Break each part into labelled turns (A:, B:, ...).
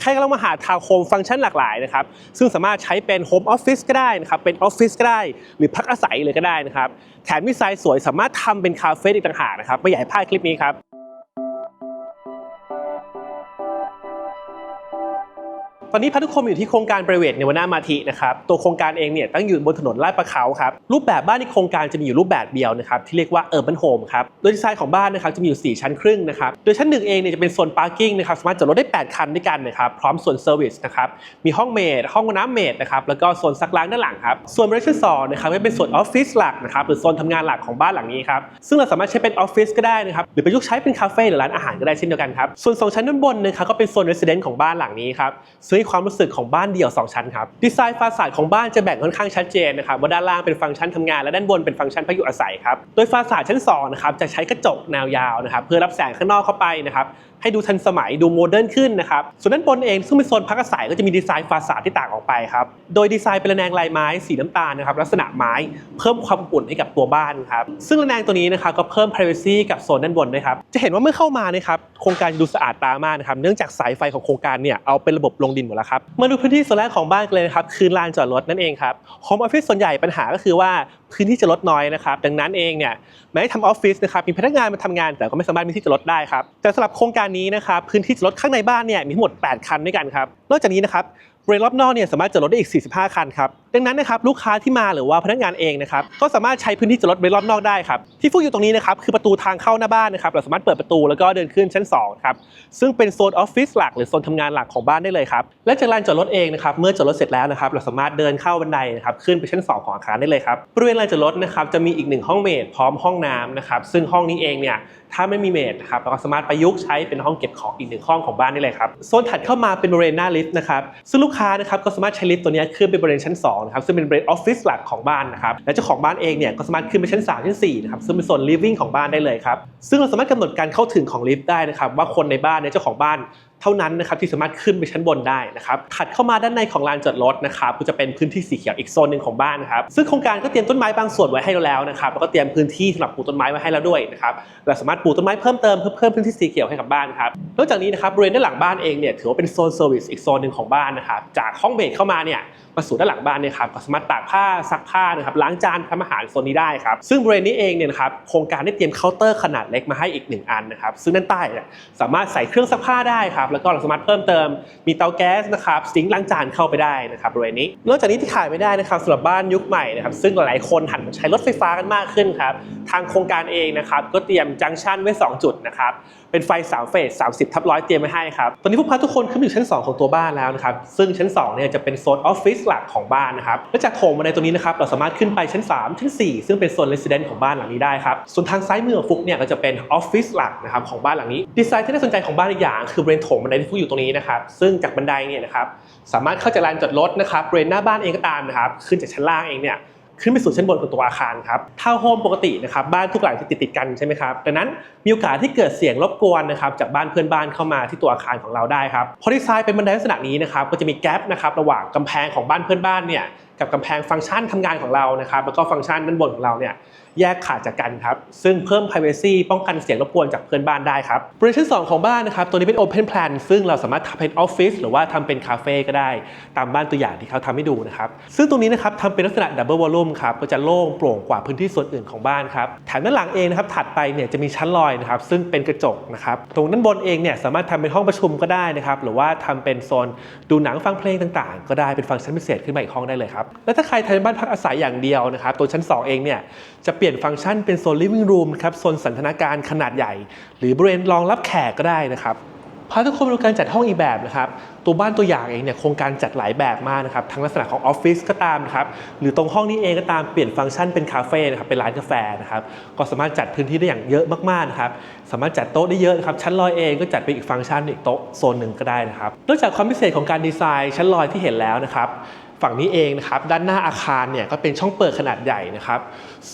A: ใครกำลังมาหาทาวน์โฮมฟังก์ชันหลากหลายนะครับ ซึ่งสามารถใช้เป็นโฮมออฟฟิศก็ได้นะครับ เป็นออฟฟิศก็ได้ หรือพักอาศัยเลยก็ได้นะครับ แถมดีไซน์สวยสามารถทำเป็นคาเฟ่อีกต่างหากนะครับไม่อยากให้พลาดคลิปนี้ครับ ตอนนี้พาทุกคนมอยู่ที่โครงการบริเวณเนวนามาธินะครับตัวโครงการเองเนี่ยตั้งอยู่บนถนนลาดประเขาครับรูปแบบบ้านในโครงการจะมีอยู่รูปแบบเดียวนะครับที่เรียกว่า Urban Home ครับโดยดีไซน์ของบ้านนะครับจะมีอยู่ 4 ชั้นครึ่งนะครับโดยชั้นหนึ่งเองเนี่ยจะเป็นโซนพาร์กิ้งนะครับสามารถจอดรถได้ 8 คันด้วยกันนะครับพร้อมส่วนเซอร์วิสนะครับมีห้องเมดห้องน้ำเมดนะครับแล้วก็โซนซักล้างด้านหลังครับส่วนบริเวณชั้นสองนะครับก็เป็นส่วนออฟฟิศหลักนะครับหรือโซนทำงานหลักของบ้านหลังนี้ครับซึ่งเราสามารถใช้เป็นออฟฟิศก็ได้นะครับหรือประยุกต์ใช้เป็นคาเฟ่หรือร้านอาหารก็ได้เช่นเดียวกันครับส่วนสองชั้นด้านบนนะครับก็เป็นโซนเรสซิเดนต์ของบ้านหลังนี้ครับซึ่งให้ความรู้สึกของบ้านเดี่ยว 2 ชั้นครับ ดีไซน์ฟาสาดของบ้านจะแบ่งค่อนข้างชัดเจนนะครับว่าด้านล่างเป็นฟังก์ชันทำงานและด้านบนเป็นฟังก์ชันพักอยู่อาศัยครับ โดยฟาสาดชั้น2นะครับจะใช้กระจกแนวยาวนะครับเพื่อรับแสงข้างนอกเข้าไปนะครับ ให้ดูทันสมัยดูโมเดิร์นขึ้นนะครับ ส่วนด้านบนเองซึ่งเป็นโซนพักอาศัยก็จะมีดีไซน์ฟาสาดที่ต่างออกไปครับ โดยดีไซน์เป็นระแนงลายไม้สีน้ำตาลนะครับลักษณะไม้เพิ่มความอบอุ่นให้กับตัวบ้านครับ ซึ่งระแนงตัวนี้นะครับก็เพิ่ม privacy กับโซนด้านบนด้วยครับ จะเห็นว่าเมื่อเข้ามานะครับโครงการจะดูสะอาดตามากนะครับ เนื่องจากสายไฟของโครงการเนี่ยเอาเป็นระบบลงดินหมดแล้วครับ มาดูพื้นที่ส่วนแรกของบ้านกันเลยนะครับคือลานจอดรถนั่นเองครับโฮมออฟฟิศส่วนใหญ่ปัญหาก็คือว่าพื้นที่จะลดน้อยนะครับ ดังนั้นเองเนี่ยแม้ทำออฟฟิศนะครับมีพนักงานมาทำงานแต่ก็ไม่สามารถมีที่จะลดได้ครับแต่สำหรับโครงการนี้นะครับพื้นที่จอดรถข้างในบ้านเนี่ยมีทั้งหมด 8 คันด้วยกันครับนอกจากนี้นะครับบริเวณรอบนอกเนี่ยสามารถจอดรถได้อีก 45 คันครับดังนั้นนะครับลูกค้าที่มาหรือว่าพนักงานเองนะครับก็สามารถใช้พื้นที่จอดรถบริเวณรอบนอกได้ครับที่ฟุกอยู่ตรงนี้นะครับคือประตูทางเข้าหน้าบ้านนะครับเราสามารถเปิดประตูแล้วก็เดินขึ้นชั้น2ครับซึ่งเป็นโซนออฟฟิศหลักหรือโซนทำงานหลักของบ้านได้เลยครับและจากลานจอดรถเองนะครับเมื่อจอดรถเสร็จแล้วนะครับเราสามารถเดินเข้าบันไดนะครับขึ้นไปชั้น 2 ของอาคารได้เลยครับบริเวณลานจอดรถนะครับจะมีอีกหนึ่งห้องเมดพร้อมห้องน้ำนะครับซึ่งห้องนี้เองเนี่ยถ้าไม่มีเมดนะครับเราก็สามารถประยุกต์ใช้เป็นห้องเก็บของอีกหนึ่งห้องของบ้านได้เลยครับโซนถัดเข้ามาเป็นบริเวณหน้าลิฟต์นะครับซึ่งลูกค้านะครับก็สามารถใช้ลิฟต์ตัวนี้ขึ้นไปบริเวณชั้น 2นะครับซึ่งเป็นบริเวณออฟฟิศหลักของบ้านนะครับและเจ้าของบ้านเองเนี่ยก็สามารถขึ้นไปชั้น 3 ชั้น4นะครับซึ่งเป็นโซนลิฟวิ่งของบ้านได้เลยครับซึ่งเราสามารถกำหนดการเข้าถึงของลิฟต์ได้นะครับว่าคนในบ้านเนี่ยเจ้าของบ้าน เท่านั้นนะครับที่สามารถขึ้นไปชั้นบนได้นะครับถัดเข้ามาด้านในของลานจอดรถนะครับก็จะเป็นพื้นที่สีเขียวอีกโซนหนึ่งของบ้านนะครับซึ่งโครงการก็เตรียมต้นไม้บางส่วนไว้ให้เราแล้วนะครับแล้วก็เตรียมพื้นที่สำหรับปลูกต้นไม้ไว้ให้แล้วด้วยนะครับเราสามารถปลูกต้นไม้เพิ่มเติมเพื่อเพิ่มพื้นที่สีเขียวให้กับบ้านครับนอกจากนี้นะครับบริเวณด้านหลังบ้านเองเนี่ยถือว่าเป็นโซนเซอร์วิสอีกโซนหนึ่งของบ้านนะครับจากห้องเบรกเข้ามาเนี่ยมาสู่ด้านหลังบ้านเนี่ยครับก็สามารถตากผ้าซักผ้านะครับล้างจานทำอาหารโซนนี้ได้ครับซึ่งบริเวณนี้เองเนี่ยนะครับโครงการได้เตรียมเคาน์เตอร์ขนาดเล็กมาให้อีกหนึ่งอันนะครับซึ่งด้านใต้สามารถใส่เครื่องซักผ้าได้ครับแล้วก็เราสามารถเพิ่มเติมมีเตาแก๊สนะครับสิงค์ล้างจานเข้าไปได้นะครับบริเวณนี้ นอกจากนี้ที่ขายไม่ได้นะครับสำหรับบ้านยุคใหม่นะครับซึ่งหลายๆคนหันมาใช้รถไฟฟ้ากันมากขึ้นครับทางโครงการเองนะครับก็เตรียมจังก์ชันไว้สองจุดนะครับ เป็นไฟ3เฟส30 ทับร้อยเตรียมไว้ให้ครับ ตอนนี้พวกพักทุกคนขึ้นอยู่ชั้น 2 ของตัวบ้านแล้วนะครับ ซึ่งชั้น2เนี่ยจะเป็นโซนออฟฟิศหลักของบ้านนะครับ และจากโถงบันไดตัวนี้นะครับ เราสามารถขึ้นไปชั้น 3 ชั้น 4 ซึ่งเป็นโซนเรสซิเดนต์ของบ้านหลังนี้ได้ครับ ส่วนทางซ้ายมือของฟุกเนี่ยก็จะเป็นออฟฟิศหลักนะครับของบ้านหลังนี้ ดีไซน์ที่น่าสนใจของบ้านอีกอย่าง คือบริเวณโถงบันไดที่ฟุกอยู่ตรงนี้นะครับ ซึ่งจากบันไดเนี่ยนะครับสามารถเข้าจากลานจอดรถนะครับบริเวณหน้าบ้านเองก็ตามนะครับขึ้นจากชั้นล่างเองเนี่ย ขึ้นไปสู่ชั้นบนของตัวอาคารครับทาวน์โฮมปกตินะครับบ้านทุกหลังจะติดติดกันใช่ไหมครับดังนั้นมีโอกาสที่เกิดเสียงรบกวนนะครับจากบ้านเพื่อนบ้านเข้ามาที่ตัวอาคารของเราได้ครับพอดีไซน์เป็นบันไดลักษณะนี้นะครับก็จะมีแกลบนะครับระหว่างกำแพงของบ้านเพื่อนบ้านเนี่ยกับกำแพงฟังก์ชันทำงานของเรานะครับแล้วก็ฟังก์ชันด้านบนของเราเนี่ยแยกขาดจากกันครับ ซึ่งเพิ่ม privacy ป้องกันเสียงรบกวนจากเพื่อนบ้านได้ครับบริเวณชั้นสองของบ้านนะครับตัวนี้เป็น open plan ซึ่งเราสามารถทำเป็นออฟฟิศหรือว่าทำเป็นคาเฟ่ก็ได้ ตามบ้านตัวอย่างที่เขาทำให้ดูนะครับซึ่งตรงนี้นะครับทำเป็นลักษณะ double volume ครับก็จะโล่งโปร่งกว่าพื้นที่ส่วนอื่นของบ้านครับแถมด้านหลังเองนะครับถัดไปเนี่ยจะมีชั้นลอยนะครับซึ่งเป็นกระจกนะครับตรงด้านบนเองเนี่ยสามารถทำเป็นห้องประชุมก็ได้นะครับหรือว่าทำเป็นโซนดูหนังฟังเพลงต่างๆ ก็ได้เป็นฟังก์ชันพิเศษขึ้นมาอีกห้องได้เลยครับและถ้าใครทำบ้านพักอาศัยอย่างเดียวนะครับตัวชั้น 2 เองเนี่ยจะเปลี่ยนยนฟังก์ชันเป็นโซน living room ครับโซนสันทนาการขนาดใหญ่ หรือบริเวณรองรับแขกก็ได้นะครับพาทุกคนมาดูการจัดห้องอีกแบบนะครับ ตัวบ้านตัวอย่างเองเนี่ยโครงการจัดหลายแบบมากนะครับ ทั้งลักษณะของออฟฟิศก็ตามนะครับ หรือตรงห้องนี้เองก็ตามเปลี่ยนฟังก์ชันเป็นคาเฟ่นะครับ เป็นร้านกาแฟนะครับ ก็สามารถจัดพื้นที่ได้อย่างเยอะมากๆนะครับ สามารถจัดโต๊ะได้เยอะนะครับ ชั้นลอยเองก็จัดเป็นอีกฟังก์ชันอีกโต๊ะโซนหนึ่งก็ได้นะครับ นอกจากความพิเศษของการดีไซน์ชั้นลอยที่เห็นแล้วนะครับ ฝั่งนี้เองนะครับด้านหน้าอาคารเนี่ยก็เป็นช่องเปิดขนาดใหญ่นะครับ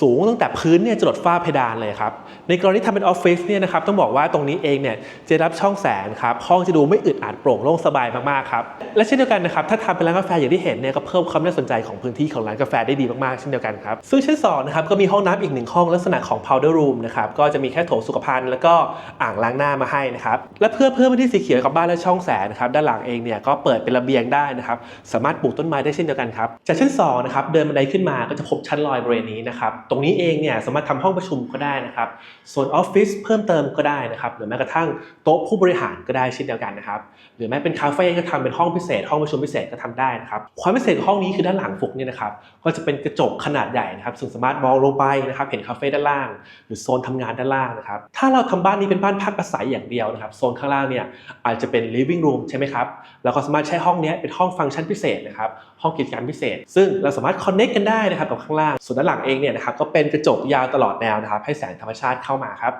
A: สูงตั้งแต่พื้นเนี่ยจรดฝ้าเพดานเลยครับในกรณีทำเป็นออฟฟิศเนี่ยนะครับต้องบอกว่าตรงนี้เองเนี่ยจะรับช่องแสงครับห้องจะดูไม่อึดอัดโปร่งโล่งสบายมากๆครับและเช่นเดียวกันนะครับถ้าทำเป็นร้านกาแฟอย่างที่เห็นเนี่ยก็เพิ่มความน่าสนใจของพื้นที่ของร้านกาแฟได้ดีมากๆเช่นเดียวกันครับซึ่งชั้นสองนะครับก็มีห้องน้ำอีกหนึ่งห้องลักษณะของ powder room นะครับก็จะมีแค่โถสุขภัณฑ์แล้วก็อ่างล้างหน้ามาให้นะครับและเพื่อเพิ่มพื้นที่สีเขียวกับบ้านและช่องแสงนะครับด้านหลังเองเนี่ยก็เปิดเป็นระเบียงได้นะครับสามารถปลูกต้นไม้ได้เช่นเดียวกันครับจากชั้น2นะครับเดินบันไดขึ้นมาก็จะพบชั้นลอยบริเวณนี้นะครับตรงนี้เองเนี่ยสามารถทำห้องประชุมก็ได้นะครับส่วนออฟฟิศเพิ่มเติมก็ได้นะครับหรือแม้กระทั่งโต๊ะผู้บริหารก็ได้เช่นเดียวกันนะครับหรือแม้เป็นคาเฟ่ก็ทำเป็นห้องพิเศษ ห้องประชุมพิเศษก็ทำได้นะครับความพิเศษของห้องนี้คือด้านหลังฟุกเนี่ยนะครับก็จะเป็นกระจกขนาดใหญ่นะครับซึ่งสามารถมองลงไปนะครับเห็นคาเฟ่ด้านล่าง หรือโซนทำงานด้านล่างนะครับถ้าเราทำบ้านนี้เป็นบ้านพักอาศัยอย่างเดียวนะครับโซนข้างล่างเนี่ยอาจจะเป็น living room ใช่ไหมครับแล้วก็สามารถใช้ห้องนี้เป็นห้องฟังก์ชันพิเศษนะครับห้องกิจการพิเศษ ซึ่งเราสามารถ connect กันได้นะครับกับข้างล่าง ส่วนด้านหลังเองเนี่ยนะครับก็เป็นกระจกยาวตลอดแนวนะครับให้แสงธรรมชาติเข้ามาครับ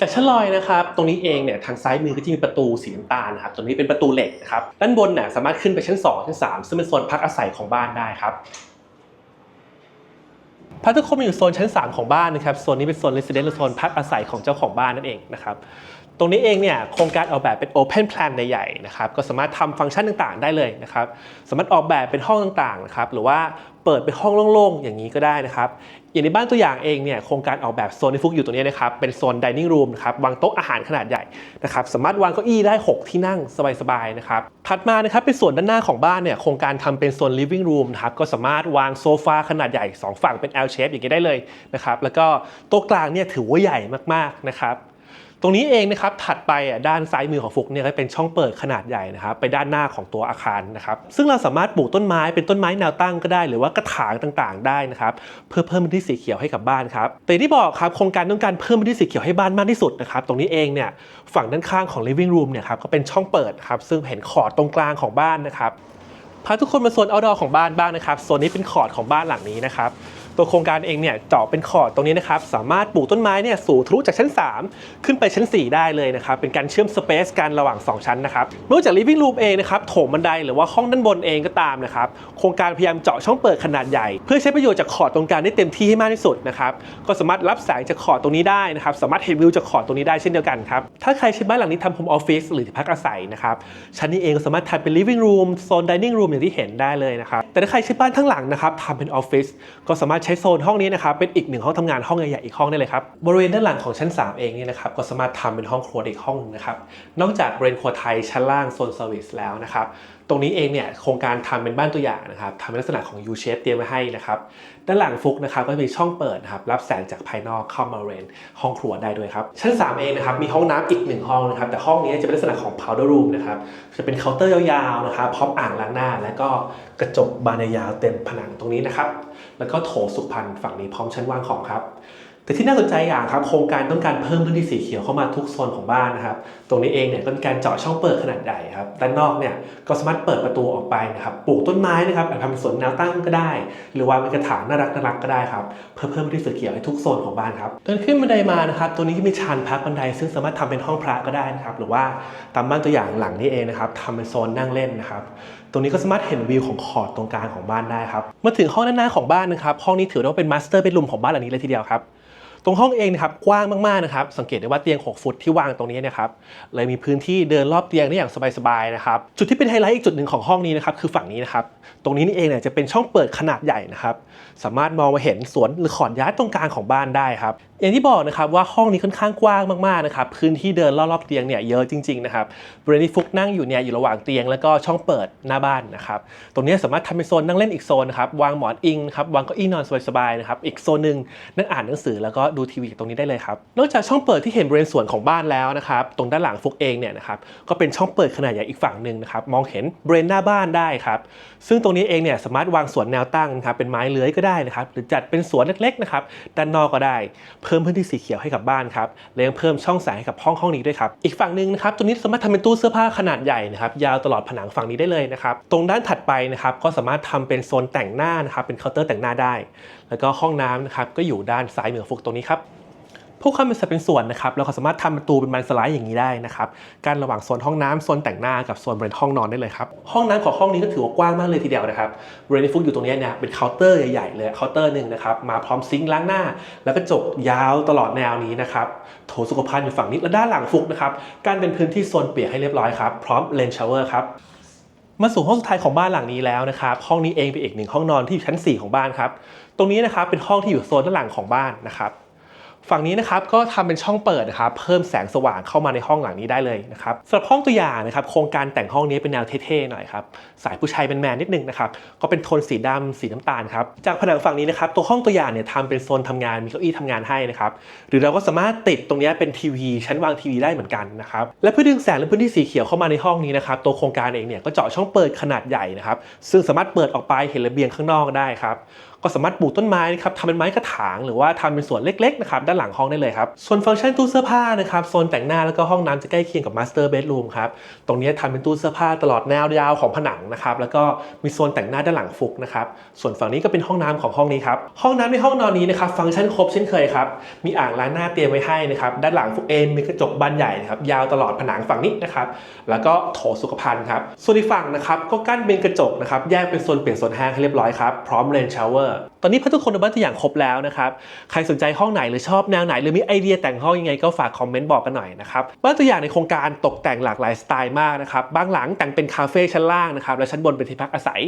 A: จากชั้นลอยนะครับ ตรงนี้เองเนี่ยทางซ้ายมือก็จะมีประตูสีน้ำตาลนะครับ ตรงนี้เป็นประตูเหล็กนะครับ ด้านบนเนี่ยสามารถขึ้นไปชั้น 2 ชั้น 3 ซึ่งเป็นโซนพักอาศัยของบ้านได้ครับพาทุกคนมอยู่โซนชั้น 3 ของบ้านนะครับ โซนนี้เป็นโซน residence หรือโซนพักอาศัยของเจ้าของบ้านนั่นเองนะครับ ตรงนี้เองเนี่ยโครงการออกแบบเป็น open plan ใหญ่ๆนะครับก็สามารถทำฟังก์ชันต่างๆ ได้เลยนะครับสามารถออกแบบเป็นห้องต่างๆนะครับหรือว่าเปิดเป็นห้องโล่งๆ อย่างนี้ก็ได้นะครับอย่างในบ้านตัวอย่างเองเนี่ยโครงการออกแบบโซนที่ฟุกอยู่ตรงนี้นะครับเป็นโซน dining room นะครับวางโต๊ะอาหารขนาดใหญ่นะครับสามารถวางเก้าอี้ได้ 6 ที่นั่งสบายๆนะครับถัดมานะครับเป็นส่วนด้านหน้าของบ้านเนี่ยโครงการทำเป็นโซน living room นะครับก็สามารถวางโซฟาขนาดใหญ่ 2 ฝั่งเป็น L shape อย่างนี้ได้เลยนะครับแล้วก็โต๊ะกลางเนี่ยถือว่าใหญ่มากๆนะครับ ตรงนี้เองนะครับถัดไปอะด้านซ้ายมือของฟุกเนี่ยเป็นช่องเปิดขนาดใหญ่นะครับไปด้านหน้าของตัวอาคารนะครับซึ่งเราสามารถปลูกต้นไม้เป็นต้นไม้แนวตั้งก็ได้ หรือว่ากระถางต่างๆ ได้นะครับเพื่อเพิ่มพื้นที่สีเขียวให้กับบ้านครับแต่ที่บอกครับโครงการต้องการเพิ่มพื้นที่สีเขียวให้บ้านมากที่สุดนะครับตรงนี้เองเนี่ยฝั่งด้านข้างของ living room เนี่ยครับก็เป็นช่องเปิดครับซึ่งเห็นขอดตรงกลางของบ้านนะครับพาทุกคนมาโซน outdoor ของบ้านบ้างนะครับโซนนี้เป็นขอดของบ้านหลังนี้นะครับ ตัวโครงการเองเนี่ยเจาะเป็นขอดตรงนี้นะครับสามารถปลูกต้นไม้เนี่ยสูงทะลุจากชั้น 3 ขึ้นไปชั้น 4 ได้เลยนะครับเป็นการเชื่อมสเปซกันระหว่าง 2 ชั้นนะครับนอกจาก living room เองนะครับโถงบันไดหรือว่าห้องด้านบนเองก็ตามนะครับโครงการพยายามเจาะช่องเปิดขนาดใหญ่ เพื่อใช้ประโยชน์จากขอดตรงกลางได้เต็มที่ให้มากที่สุดนะครับก็สามารถรับแสงจากขอดตรงนี้ได้นะครับสามารถเห็นวิวจากขอดตรงนี้ได้เช่นเดียวกันครับถ้าใครใช้บ้านหลังนี้ทำโฮมออฟฟิศหรือที่พักอาศัยนะครับชั้นนี้เองก็สามารถทำเป็น living room โซน dining room อย่างที่เห็นได้เลยนะครับแต่ถ้าใครใช้บ้านทั้งหลังนะครับทำเป็นออฟฟิศก็สามารถใช้โซนห้องนี้นะครับเป็นอีกหนึ่งห้องทำงานห้องใหญ่ๆอีกห้องได้เลยครับบริเวณด้านหลังของชั้น 3 เองเนี่ยนะครับก็สามารถทำเป็นห้องครัวได้อีกห้องหนึงนะครับนอกจากบริเวณครัวไทยชั้นล่างโซนเซอร์วิสแล้วนะครับ ตรงนี้เองเนี่ยโครงการทำเป็นบ้านตัวอย่างนะครับทำเป็นลักษณะของ U shape เตรียมไว้ให้นะครับด้านหลังฟุกนะครับก็มีช่องเปิดนะครับรับแสงจากภายนอกเข้ามาบริเวณห้องครัวได้ด้วยครับชั้น 3 เองนะครับมีห้องน้ำอีกหนึ่งห้องนะครับแต่ห้องนี้จะเป็นลักษณะของ powder room นะครับจะเป็นเคาน์เตอร์ยาวๆนะครับพร้อมอ่างล้างหน้า และก็กระจกบานยาวเต็มผนังตรงนี้นะครับแล้วก็โถสุขภัณฝั่งนี้พร้อมชั้นวางของครับ แต่ที่น่าสนใจอย่างครับโครงการต้องการเพิ่มพื้นที่สีเขียวเข้ามาทุกโซนของบ้านนะครับ ตรงนี้เองเนี่ยก็มีการเจาะช่องเปิดขนาดใหญ่ครับด้านนอกเนี่ยก็สามารถเปิดประตูออกไปนะครับปลูกต้นไม้นะครับอาจทำเป็นสวนแนวตั้งก็ได้ หรือวางเป็นกระถางน่ารักน่ารักก็ได้ครับเพื่อเพิ่มพื้นที่สีเขียวให้ทุกโซนของบ้านครับเดินขึ้นบันไดมานะครับตัวนี้ก็มีชานพักบันได ซึ่งสามารถทำเป็นห้องพระก็ได้นะครับหรือว่าตามบ้านตัวอย่างหลังนี้เองนะครับทำเป็นโซนนั่งเล่นนะครับ ตรงนี้ก็สามารถเห็นวิวของขอดตรงกลางของบ้านได้ครับมาถึงห้องด้านหน้าของบ้านนะครับห้องนี้ถือว่าเป็นมาสเตอร์เบดรูมของบ้านหลังนี้เลยทีเดียวครับตรงห้องเองนะครับกว้างมากๆนะครับสังเกตได้ว่าเตียง 6 ฟุตที่วางตรงนี้นะครับเลยมีพื้นที่เดินรอบเตียงได้อย่างสบายๆนะครับจุดที่เป็นไฮไลท์อีกจุดหนึ่งของห้องนี้นะครับคือฝั่งนี้นะครับตรงนี้นี่เองเนี่ยจะเป็นช่องเปิดขนาดใหญ่นะครับสามารถมองมาเห็นสวนหรือขอนย้ายตรงกลางของบ้านได้ครับ อย่างที่บอกนะครับว่าห้องนี้ค่อนข้างกว้างมากๆนะครับพื้นที่เดินรอบๆเตียงเนี่ยเยอะจริงๆนะครับบริเวณที่ฟุกนั่งอยู่เนี่ยอยู่ระหว่างเตียงแล้วก็ช่องเปิดหน้าบ้านนะครับตรงนี้สามารถทำเป็นโซนนั่งเล่นอีกโซนนะครับวางหมอนอิงครับวางเก้าอี้นอนสบายๆนะครับอีกโซนหนึ่งนั่งอ่านหนังสือแล้วก็ดูทีวีตรงนี้ได้เลยครับนอกจากช่องเปิดที่เห็นบริเวณสวนของบ้านแล้วนะครับตรงด้านหลังฟุกเองเนี่ยนะครับก็เป็นช่องเปิดขนาดใหญ่อีกฝั่งหนึ่งนะครับมองเห็นบริเวณหน้าบ้านได้ครับซึ่งตรงนี้เองเนี่ยสามารถวางสวนแนวตั้งนะครับเป็นไม้เลื้อยก็ได้นะครับหรือจัดเป็นสวนเล็กๆนะครับด้านนอกก็ได้พิ่มพื้นที่สีเขียวให้กับบ้านครับและยังเพิ่มช่องแสงให้กับห้องห้องนี้ด้วยครับอีกฝั่งหนึ่งนะครับตรงนี้สามารถทำเป็นตู้เสื้อผ้าขนาดใหญ่นะครับยาวตลอดผนังฝั่งนี้ได้เลยนะครับตรงด้านถัดไปนะครับก็สามารถทำเป็นโซนแต่งหน้านะครับเป็นเคาน์เตอร์แต่งหน้าได้ แล้วก็ห้องน้ำนะครับก็อยู่ด้านซ้ายเหมือฟุกตรงนี้ครับ พวกเขาเป็นสัดเป็นส่วนนะครับเราก็สามารถทำประตูเป็นมันสไลด์อย่างนี้ได้นะครับการระหว่างโซนห้องน้ำโซนแต่งหน้ากับโซนบริเวณห้องนอนได้เลยครับห้องน้ำของห้องนี้ก็ถือว่ากว้างมากเลยทีเดียวนะครับบริเวณที่ฟุกอยู่ตรงนี้เนี่ยเป็นเคาน์เตอร์ใหญ่ๆเลยเคาน์เตอร์หนึ่งนะครับมาพร้อมซิงค์ล้างหน้า แล้วก็จกยาวตลอดแนวนี้นะครับโถสุขภัณฑ์อยู่ฝั่งนี้และด้านหลังฟุกนะครับการเป็นพื้นที่โซนเปียกให้เรียบร้อยครับพร้อมเลนชาวเวอร์ครับมาสู่ห้องสุดท้ายของบ้านหลังนี้แล้วนะครับ ห้องนี้เองเป็นอีกหนึ่งห้องนอนที่อยู่ชั้น 4 ของบ้านครับ ตรงนี้นะครับเป็นห้องที่อยู่โซนด้านหลังของบ้านนะครับ ฝั่งนี้นะครับก็ทำเป็นช่องเปิดนะครับเพิ่มแสงสว่างเข้ามาในห้องหลังนี้ได้เลยนะครับสำหรับห้องตัวอย่างนะครับโครงการแต่งห้องนี้เป็นแนวเท่ๆหน่อยครับสายผู้ชายเป็นแมนนิดนึงนะครับก็เป็นโทนสีดำสีน้ำตาลครับจากผนังฝั่งนี้นะครับตัวห้องตัวอย่างเนี่ยทำเป็นโซนทำงานมีเก้าอี้ทำงานให้นะครับหรือเราก็สามารถติดตรงนี้เป็นทีวีชั้นวางทีวีได้เหมือนกันนะครับและเพื่อดึงแสงและพื้นที่สีเขียวเข้ามาในห้องนี้นะครับตัวโครงการเองเนี่ยก็เจาะช่องเปิดขนาดใหญ่นะครับซึ่งสามารถเปิดออกไปเห็นระเบียงข้างนอกได้ครับก็สามารถปลูกต้นไม้นะครับทำเป็นไม้กระถางหรือว่าทำเป็นสวนเล็กๆนะครับด้านหลังห้องได้เลยครับ ส่วนฟังก์ชันตู้เสื้อผ้านะครับโซนแต่งหน้าแล้วก็ห้องน้ำจะใกล้เคียงกับมาสเตอร์เบดรูมครับตรงนี้ทำเป็นตู้เสื้อผ้าตลอดแนวยาวของผนังนะครับแล้วก็มีโซนแต่งหน้าด้านหลังฟุกนะครับส่วนฝั่งนี้ก็เป็นห้องน้ำของห้องนี้ครับห้องน้ำในห้องนอนนี้นะครับฟังก์ชันครบเช่นเคยครับมีอ่างล้างหน้าเตรียมไว้ให้นะครับด้านหลังฟุกเองมีกระจกบานใหญ่นะครับยาวตลอดผนังฝั่งนี้นะครับแล้วก็โถสุขภัณฑ์ครับส่วนอีกฝั่งนะครับก็กั้นเป็นกระจกนะครับแยกเป็นโซนเปียกโซนแห้งให้เรียบร้อยครับพร้อมเลนชาวเวอร์ตอนนี้พัทุกคนในบ้านตัวอย่างครบแล้วนะครับใครสนใจห้องไหนหรือชอบแนวไหน หรือมีไอเดียแต่งห้องยังไงก็ฝากคอมเมนต์บอกกันหน่อยนะครับบ้านตัวอย่างในโครงการตกแต่งหลากหลายสไตล์มากนะครับบางหลังแต่งเป็นคาเฟ่ชั้นล่างนะครับและชั้นบนเป็นที่พักอาศัย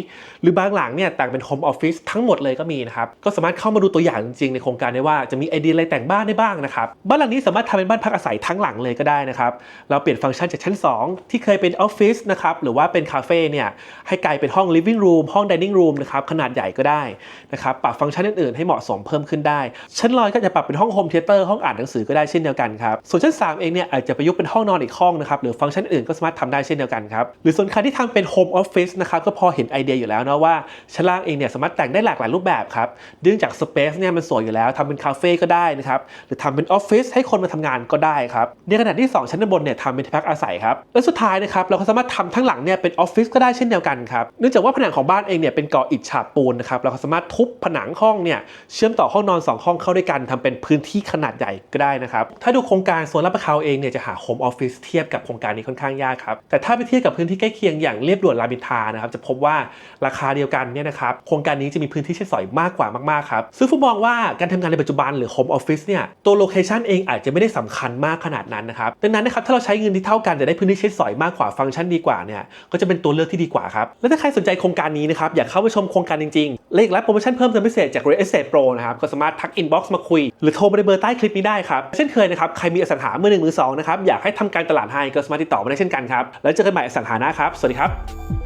A: หรือบางหลังเนี่ยแต่งเป็นโฮมออฟฟิศทั้งหมดเลยก็มีนะครับก็สามารถเข้ามาดูตัวอย่างจริงๆในโครงการได้ว่าจะมีไอเดียอะไรแต่งบ้านได้บ้างนะครับบ้านหลังนี้สามารถทำเป็นบ้านพักอาศัยทั้งหลังเลยก็ได้นะครับเราเปลี่ยนฟังก์ชันจากชั้น 2 ที่เคยเป็นออฟฟิศนะครับหรือว่าเป็นคาเฟ่เนี่ยให้กลายเป็นห้อง living room ห้อง dining room นะครับขนาดใหญ่ก็ได้นะครับปรับฟังก์ชันอื่นๆให้เหมาะสมเพิ่มขึ้นได้ ชั้นลอยก็จะปรับเป็นห้องโฮมเทเตอร์ห้องอ่านหนังสือก็ได้เช่นเดียวกันครับ ส่วนชั้น 3 เองเนี่ยอาจจะประยุกต์เป็นห้องนอนอีกห้องนะครับหรือฟังก์ชันอื่นก็สามารถทำได้เช่นเดียวกันครับหรือส่วนใครที่ทำเป็นโฮมออฟฟิศนะครับก็พอเห็นไอเดียอยู่แล้วนะว่าชั้นล่างเองเนี่ยสามารถแต่งได้หลากหลายรูปแบบครับเนื่องจากสเปซเนี่ยมันสวยอยู่แล้วทำเป็นคาเฟ่ก็ได้นะครับหรือทำเป็นออฟฟิศให้คนมาทำงานก็ได้ครับในขณะที่ 2 ชั้นด้านบนเนี่ยทำเป็นที่พักอาศัยครับและสุดท้ายนะครับเราก็สามารถทำทั้งหลังเนี่ยเป็นออฟฟิศก็ได้เช่นเดียวกันครับเนื่องจากว่าผนังของบ้านเองเนี่ยเป็นก่ออิฐฉาบปูนนะครับเราก็สามารถทุบผนังห้องเนี่ยเชื่อมต่อห้องนอน 2 ห้องเข้าด้วยกันทำเป็นพื้นที่ขนาดใหญ่ก็ได้นะครับ ถ้าดูโครงการสวนลาดประเขาเองเนี่ยจะหาโฮมออฟฟิศเทียบกับโครงการนี้ค่อนข้างยากครับ แต่ถ้าไปเทียบกับพื้นที่ใกล้เคียงอย่างเรียบด่วนรามอินทรานะครับจะพบว่าราคาเดียวกันเนี่ยนะครับโครงการนี้จะมีพื้นที่ใช้สอยมากกว่ามากๆครับซึ่งฟุกมองว่าการทำงานในปัจจุบันหรือโฮมออฟฟิศเนี่ยตัวโลเคชันเองอาจจะไม่ได้สำคัญมากขนาดนั้นนะครับดังนั้นนะครับถ้าเราใช้เงินที่เท่ากันแต่ได้พื้นที่ใช้สอยมากกว่าฟังก์ชันดีกว่าเนี่ยก็จะเป็นตัวเลือกที่ดีกว่าครับและถ้าใครสนใจโครงการนี้นะครับอยากเข้าไปชมโครงการจริงๆเลขและโปรโมชั่นเพิ่มเติมพิเศษจาก Real Estate Pro นะครับก็สามารถทักอินบ็อกซ์มาคุยหรือโทรมาในเบอร์ใต้คลิปนี้ได้ครับ เช่นเคยนะครับ ใครมีอสังหามือหนึ่งมือสองนะครับ อยากให้ทำการตลาดให้ก็สามารถติดต่อมาได้เช่นกันครับ แล้วเจอกันใหม่อสังหานะครับ สวัสดีครับ